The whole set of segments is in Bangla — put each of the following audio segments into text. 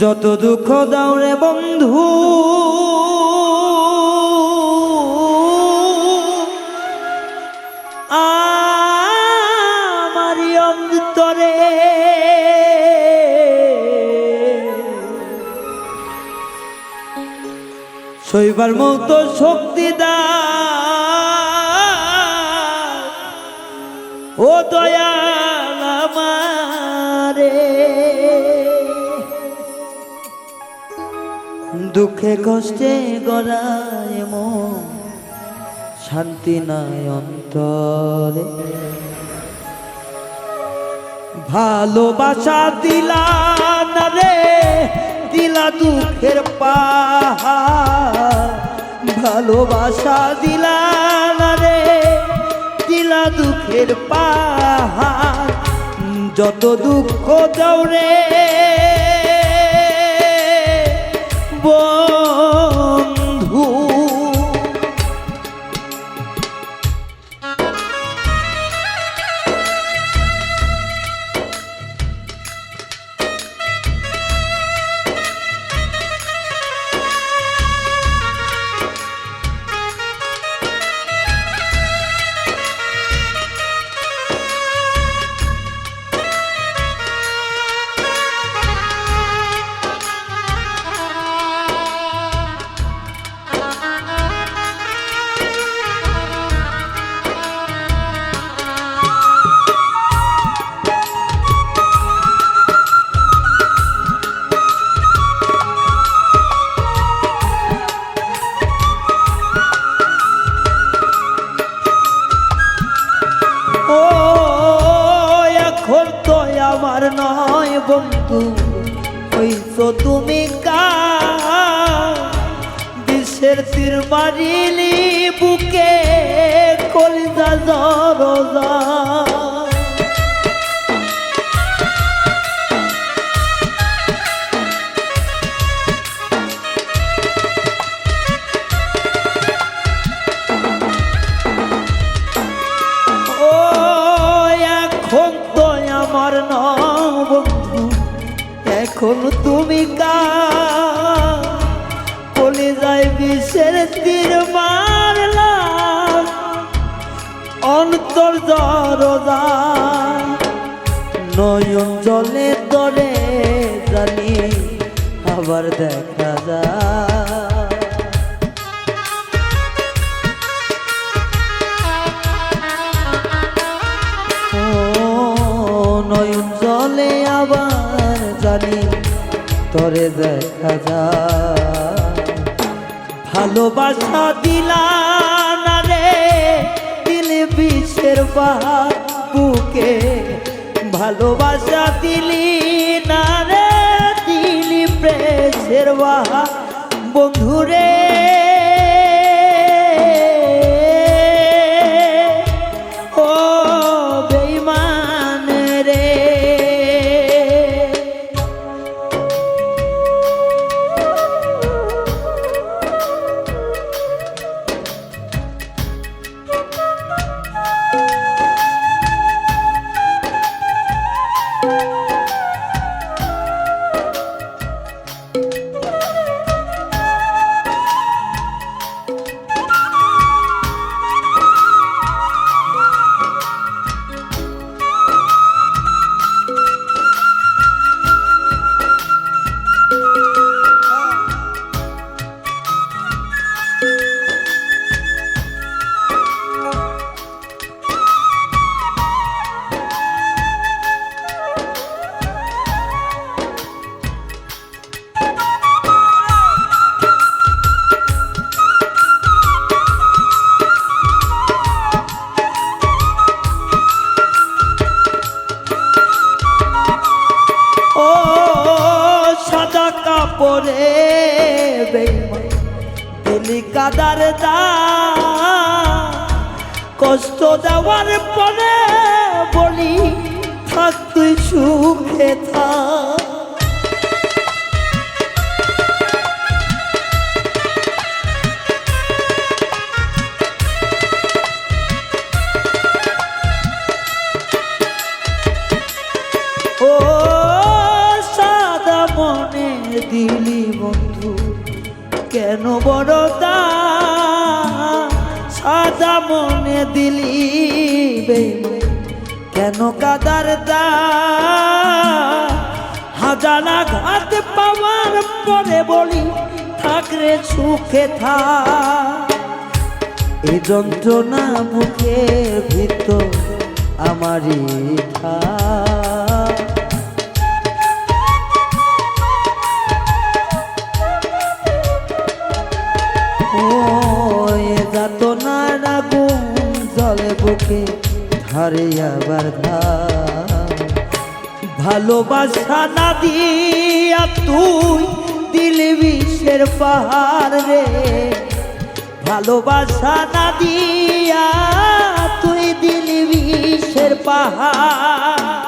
যত দুঃখ দাও রে বন্ধু। শৈবার মতো শক্তি দা ও দয়াল দুঃখে কষ্টে গড়ায় মন, শান্তি নাই অন্তরে। ভালোবাসা দিলা না রে, দিলা দুঃখের পাহাড়। ভালোবাসা দিলা না রে, দিলা দুঃখের পাহাড়। যত দুঃখ দাও রে আমার নয় বন্ধু হইছো তুমি কা তীর মারিলি বুকে কলিজা জরজা এখন তুমি কা বলে যায় তীর মারলাম অন্তর জরদা নয়ন জলে তরে জানি, আবার দেখা যায়। দেখা যা ভালোবাসা দিলা রে, দিলে বিষের বাহার বুকে। ভালোবাসা দিলি না রে, দিলি প্রেসের বাহার। বন্ধুরে কষ্ট দেওয়ার পরে বলি, থাক তুই সুখে থাক। ও সাদা মনে দিলি বন্ধু, কেন বড় দা সাদা মনে দিলি কেন কাদার দা? হাজানা ঘাত পাওয়ার পরে বলি থাকরে সুখে থা এই যন্ত্রণা বুকের ভিতর আমারই খা যাতনার আগুন জলে বুকে, ধারে আবার ধার ভালোবাসা না দিয়া তুই দিলি বিশ্বের পাহাড় রে। ভালোবাসা না দিয়া তুই দিলি বিশ্বের পাহাড়।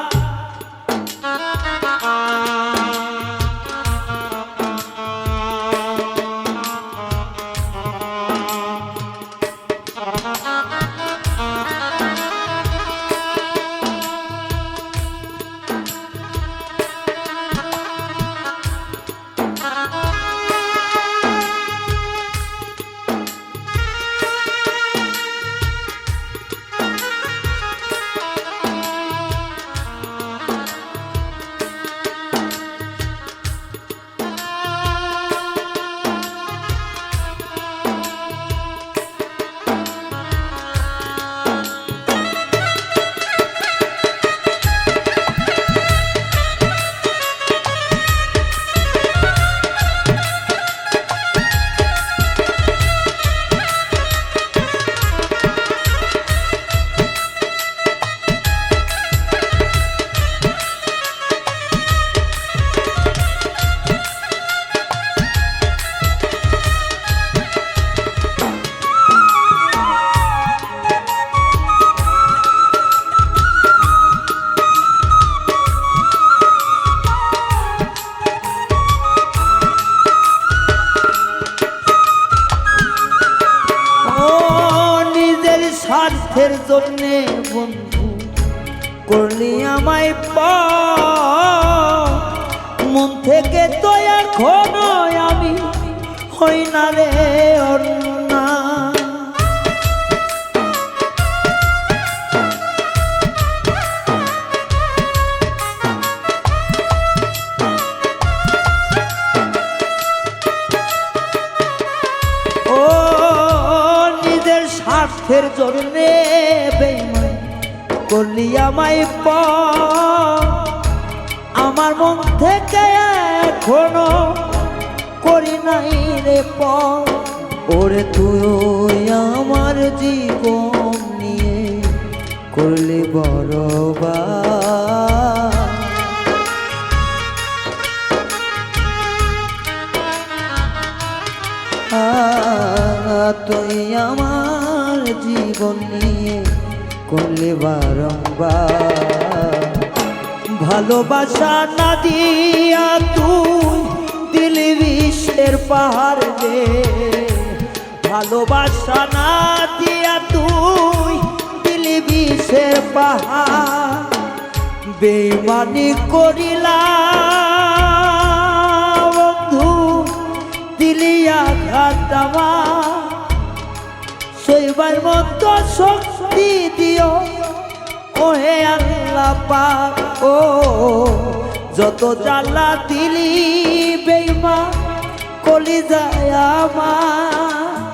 জন্যে বন্ধু করলি আমায় প মন থেকে তো এখনও আমি হই না রে অন্যা স্বার্থের জন্যে বেইমান করলি আমায় প আমার মন থেকে এখনও করি নাই রে প ওরে তুই আমার জীবন নিয়ে করলি বড়বা তুই আমার জীবন নিয়ে করলে বারংবার। ভালোবাসা না দিয়া তুই দিলি বিশ্বের পাহাড় রে। ভালোবাসা না দিয়া তুই দিলি বিশ্বের পাহাড়। বেমানি করিলা পাক ও, যত জ্বালা দিলি বেইমা কলি যায় আমার।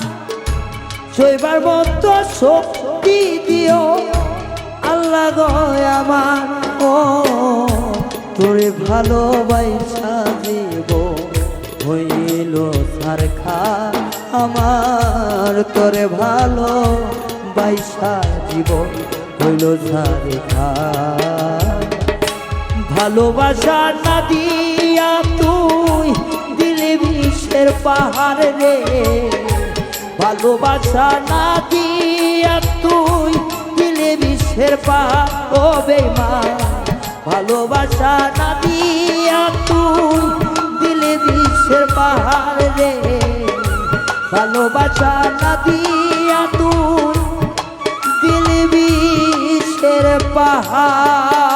শৈবার মতো শক্তি দিও, আল্লাহ গয় আমার। ও, তোরে ভালোবাসা দিব, হইল সারখা আমার। তোরে ভালো বাইসা জীব হইল সারখা। ভালোবাসা না দিয়া তুই দিলে বিশ্বের পাহাড় রে। ভালোবাসা না দিয়া তুই দিলে বিশ্বের পাহাড়, ও বেমা ভালোবাসা না দিয়া তুই দিলে বিশ্বের পাহাড় রে। ভালোবাসা না দিয়া তুই দিলে বিশ্বের পাহাড়।